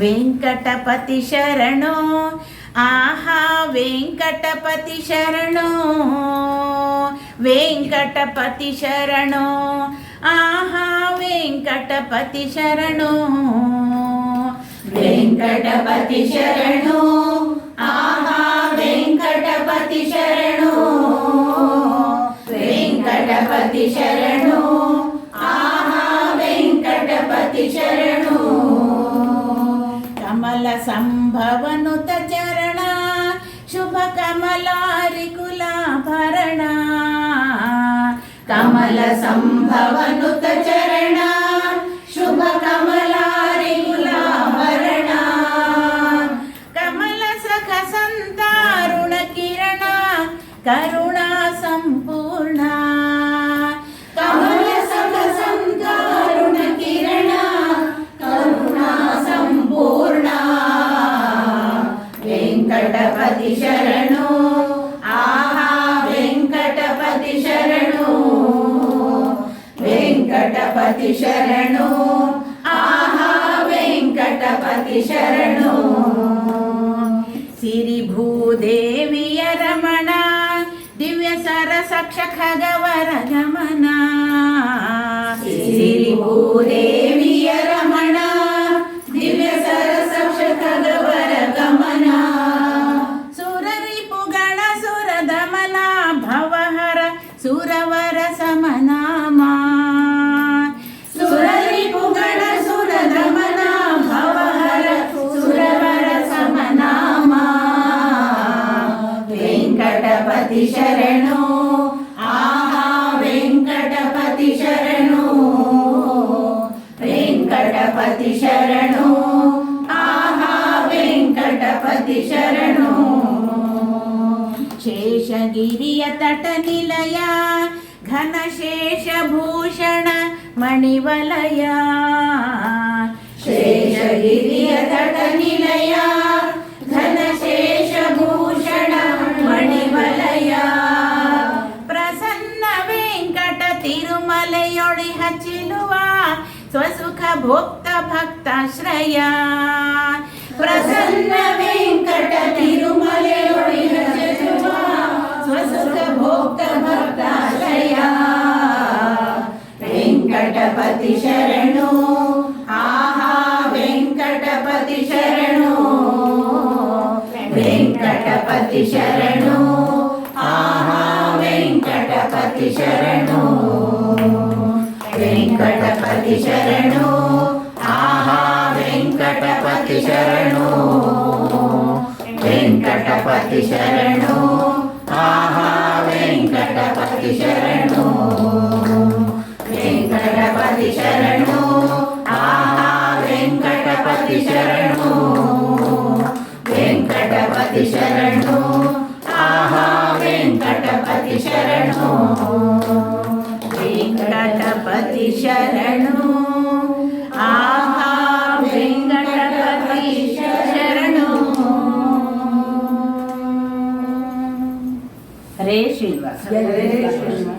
వెంకటపతి శరణు ఆహా వెంకటపతి శరణు వెంకటపతి శరణు ఆహా వెంకటపతి శరణు వెంకటపతి శరణు ఆహా వెంకటపతి శరణు వెంకటపతి శరణు. సంభవనుత చరణ శుభ కమలారికులాభరణ కమల సంభవనుత చరణ శుభ కమలారికులాభరణ కమల సఖ సంతారుణ కిరణ కరుణా వెంకటపతి శరణు ఆహా వెంకటపతి శరణు. వెంకటపతి శరణు. ఆహా వెంకటపతి శరణు. సిరి భూదేవియ రమణ దివ్య సరసక్ష ఖగవర గమన. సిరి శేషగిరియ తట నిలయ ఘనశేషభూషణ మణివలయ శేషగిరియ తట నిలయ ఘనశేషభూషణ మణివలయ ప్రసన్న వెంకట తిరుమలయొడి హచిలువ స్వసుఖ భోక్త భక్తాశ్రయ ప్రసన్న వెంకట తిరుమలయొడి హచిలువ స్వసుఖ భోక్త భక్తాశ్రయ వెంకటపతి శరణు ఆహా వెంకటపతి శరణు వెంకటపతి శరణు ఆహా వెంకటపతి శరణు వెంకటపతి శరణు ఆహా వెంకటపతి శరణు వెంకటపతి శరణు వెంకటపతి శరణు ఆహా వెంకటపతి శరణు వెంకటపతి శరణు ఆహా వెంకటపతి శరణు వెంకటపతి శరణు ഹരേ ശ്രീനിവാസ ഹരേ ശ്രീനിവാസ